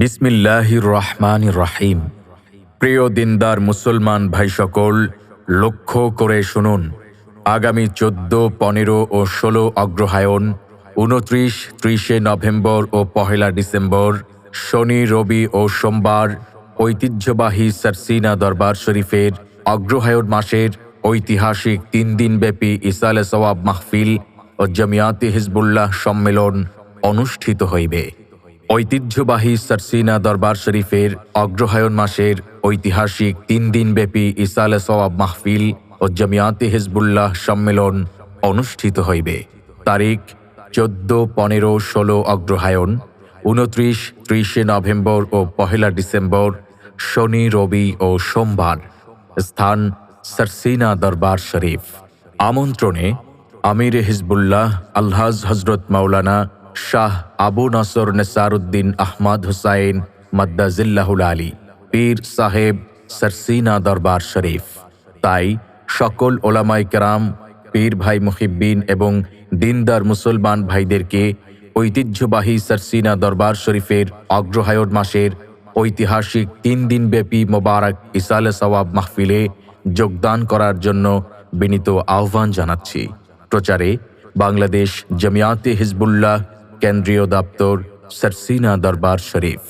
বিসমিল্লাহির রহমান রহিম। প্রিয় দিনদার মুসলমান ভাই সকল লক্ষ্য করে শুনুন। আগামী চোদ্দ, পনেরো ও ষোলো অগ্রহায়ণ, উনত্রিশ, ত্রিশে নভেম্বর ও পহেলা ডিসেম্বর, শনি, রবি ও সোমবার, ঐতিহ্যবাহী সারসিনা দরবার শরীফের অগ্রহায়ণ মাসের ঐতিহাসিক তিন দিনব্যাপী ইসালে সওয়াব মাহফিল ও জামিয়াতে হিজবুল্লাহ সম্মেলন অনুষ্ঠিত হইবে। ঐতিহ্যবাহী সারসিনা দরবার শরীফের অগ্রহায়ণ মাসের ঐতিহাসিক তিন দিনব্যাপী ইসালে সওয়াব মাহফিল ও জামিয়াতে হিজবুল্লাহ সম্মেলন অনুষ্ঠিত হইবে। তারিখ চোদ্দ, পনেরো, ষোলো অগ্রহায়ণ, উনত্রিশ, ত্রিশে নভেম্বর ও পহেলা ডিসেম্বর, শনি, রবি ও সোমবার। স্থান সারসিনা দরবার শরীফ। আমন্ত্রণে আমির হিজবুল্লাহ আলহাজ হজরত মাওলানা শাহ আবু নাসর নেসারুদ্দিন আহমদ হুসাইন মাদ্দাজিল্লাহুল আলী, পীর সাহেব সরসিনা দরবার শরীফ। তাই সকল ওলামাই কেরাম, পীর ভাই মুহিব্বিন এবং দিনদার মুসলমান ভাইদেরকে ঐতিহ্যবাহী সরসিনা দরবার শরীফের অগ্রহায়ণ মাসের ঐতিহাসিক তিন দিনব্যাপী মোবারক ইসালে সওয়াব মাহফিলে যোগদান করার জন্য বিনীত আহ্বান জানাচ্ছি। প্রচারে বাংলাদেশ জামিয়াতে হিজবুল্লাহ কেন্দ্রীয় দপ্তর সারসিনা দরবার শরীফ